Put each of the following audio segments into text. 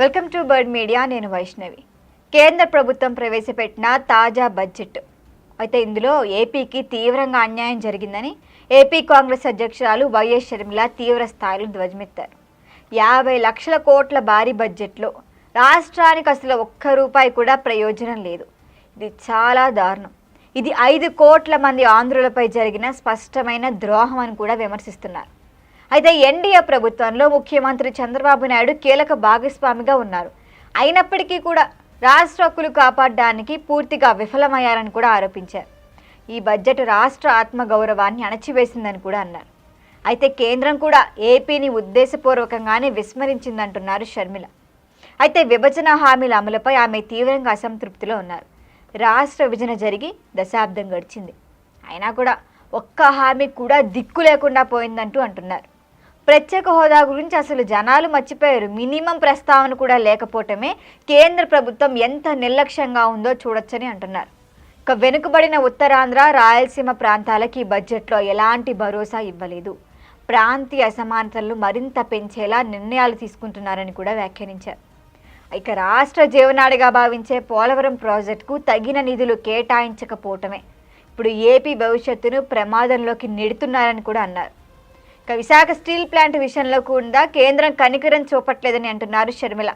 Welcome to bird media నేను వైష్ణవి. కేంద్ర ప్రభుత్వం ప్రవేశపెట్టిన తాజా బడ్జెట్. అయితే ఇందులో ఏపీకి తీవ్రంగా అన్యాయం జరిగిందని ఏపీ కాంగ్రెస్ అధ్యక్షురాలు వైఎస్ షర్మిల తీవ్ర స్థాయిలో ధ్వజమెత్తారు. యాభై లక్షల కోట్ల భారీ బడ్జెట్లో రాష్ట్రానికి అసలు ఒక్క రూపాయి కూడా ప్రయోజనం లేదు. ఇది చాలా దారుణం. ఇది ఐదు కోట్ల మంది ఆంధ్రులపై జరిగిన స్పష్టమైన ద్రోహం అని కూడా విమర్శిస్తున్నారు. అయితే ఎన్డీఏ ప్రభుత్వంలో ముఖ్యమంత్రి చంద్రబాబు నాయుడు కీలక భాగస్వామిగా ఉన్నారు. అయినప్పటికీ కూడా రాష్ట్ర హక్కులు కాపాడడానికి పూర్తిగా విఫలమయ్యారని కూడా ఆరోపించారు. ఈ బడ్జెట్ రాష్ట్ర ఆత్మగౌరవాన్ని అణచివేసిందని కూడా అన్నారు. అయితే కేంద్రం కూడా ఏపీని ఉద్దేశపూర్వకంగానే విస్మరించిందంటున్నారు షర్మిల. అయితే విభజన హామీల అమలుపై ఆమె తీవ్రంగా అసంతృప్తిలో ఉన్నారు. రాష్ట్ర విభజన జరిగి దశాబ్దం గడిచింది. అయినా కూడా ఒక్క హామీ కూడా దిక్కు లేకుండా పోయిందంటూ అంటున్నారు. ప్రత్యేక హోదా గురించి అసలు జనాలు మర్చిపోయారు. మినిమం ప్రస్తావన కూడా లేకపోవటమే కేంద్ర ప్రభుత్వం ఎంత నిర్లక్ష్యంగా ఉందో చూడొచ్చని అంటున్నారు. ఇక వెనుకబడిన ఉత్తరాంధ్ర రాయలసీమ ప్రాంతాలకి ఈ బడ్జెట్లో ఎలాంటి భరోసా ఇవ్వలేదు. ప్రాంతీయ అసమానతలను మరింత పెంచేలా నిర్ణయాలు తీసుకుంటున్నారని కూడా వ్యాఖ్యానించారు. ఇక రాష్ట్ర జీవనాడిగా భావించే పోలవరం ప్రాజెక్టుకు తగిన నిధులు కేటాయించకపోవటమే. ఇప్పుడు ఏపీ భవిష్యత్తును ప్రమాదంలోకి నెడుతున్నారని కూడా అన్నారు. విశాఖ స్టీల్ ప్లాంట్ విషయంలో కూడా కేంద్రం కనికరం చూపట్లేదని అంటున్నారు షర్మిల.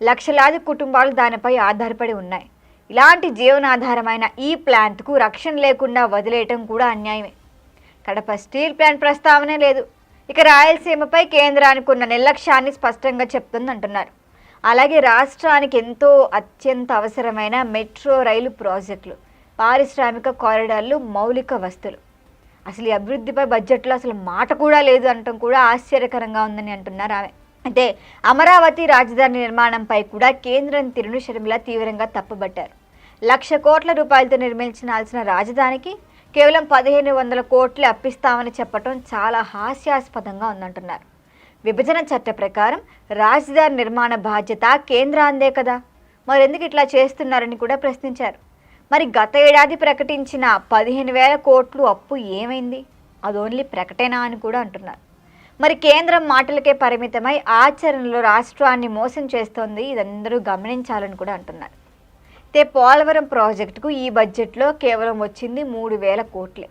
లక్షలాది కుటుంబాలు దానిపై ఆధారపడి ఉన్నాయి. ఇలాంటి జీవనాధారమైన ఈ ప్లాంట్కు రక్షణ లేకుండా వదిలేయటం కూడా అన్యాయమే. కడప స్టీల్ ప్లాంట్ ప్రస్తావనే లేదు. ఇక రాయలసీమపై కేంద్రానికి ఉన్న నిర్లక్ష్యాన్ని స్పష్టంగా చెప్తుందంటున్నారు అలాగే రాష్ట్రానికి ఎంతో అత్యంత అవసరమైన మెట్రో రైలు ప్రాజెక్టులు పారిశ్రామిక కారిడార్లు మౌలిక వస్తువులు అసలు ఈ అభివృద్ధిపై బడ్జెట్లో అసలు మాట కూడా లేదు అనటం కూడా ఆశ్చర్యకరంగా ఉందని అంటున్నారు ఆమె. అయితే అమరావతి రాజధాని నిర్మాణంపై కూడా కేంద్రం తిరుణు షర్మిల తీవ్రంగా తప్పుబట్టారు. లక్ష కోట్ల రూపాయలతో నిర్మించాల్సిన రాజధానికి కేవలం పదిహేను వందల కోట్లు అప్పిస్తామని చెప్పటం చాలా హాస్యాస్పదంగా ఉందంటున్నారు. విభజన చట్ట ప్రకారం రాజధాని నిర్మాణ బాధ్యత కేంద్రాందే కదా. మరెందుకు ఇట్లా చేస్తున్నారని కూడా ప్రశ్నించారు. మరి గత ఏడాది ప్రకటించిన పదిహేను వేల కోట్లు అప్పు ఏమైంది? అది ఓన్లీ ప్రకటన అని కూడా అంటున్నారు. మరి కేంద్రం మాటలకే పరిమితమై ఆచరణలో రాష్ట్రాన్ని మోసం చేస్తోంది ఇదందరూ గమనించాలని కూడా అంటున్నారు. అయితే పోలవరం ప్రాజెక్టుకు ఈ బడ్జెట్లో కేవలం వచ్చింది మూడు వేల కోట్లే.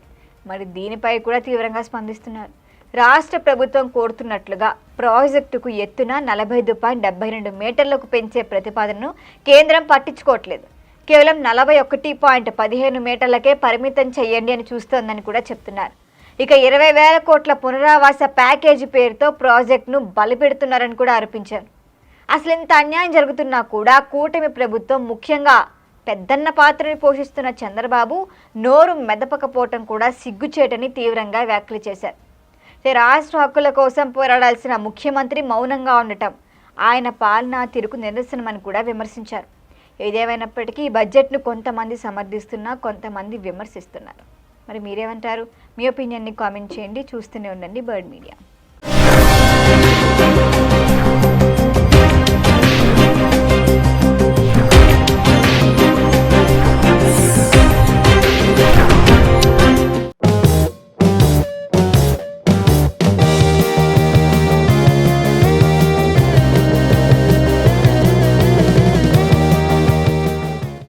మరి దీనిపై కూడా తీవ్రంగా స్పందిస్తున్నారు. రాష్ట్ర ప్రభుత్వం కోరుతున్నట్లుగా ప్రాజెక్టుకు ఎత్తున నలభై ఐదు పాయింట్ డెబ్బై రెండు మీటర్లకు పెంచే ప్రతిపాదనను కేంద్రం పట్టించుకోవట్లేదు. కేవలం నలభై ఒకటి పాయింట్ పదిహేను మీటర్లకే పరిమితం చేయండి అని చూస్తోందని కూడా చెప్తున్నారు. ఇక ఇరవై వేల కోట్ల పునరావాస ప్యాకేజీ పేరుతో ప్రాజెక్టును బలిపెడుతున్నారని కూడా ఆరోపించారు. అసలు ఇంత అన్యాయం జరుగుతున్నా కూడా కూటమి ప్రభుత్వం ముఖ్యంగా పెద్దన్న పాత్రని పోషిస్తున్న చంద్రబాబు నోరు మెదపకపోవటం కూడా సిగ్గుచేటని తీవ్రంగా వ్యాఖ్యలు చేశారు. రాష్ట్ర హక్కుల కోసం పోరాడాల్సిన ముఖ్యమంత్రి మౌనంగా ఉండటం ఆయన పాలనా తీరుకు నిరసనమని కూడా విమర్శించారు. ఏదేమైనప్పటికీ ఈ బడ్జెట్ను కొంతమంది సమర్థిస్తున్నా కొంతమంది విమర్శిస్తున్నారు. మరి మీరేమంటారు? మీ ఒపీనియన్ని కామెంట్ చేయండి. చూస్తూనే ఉండండి బర్డ్ మీడియా.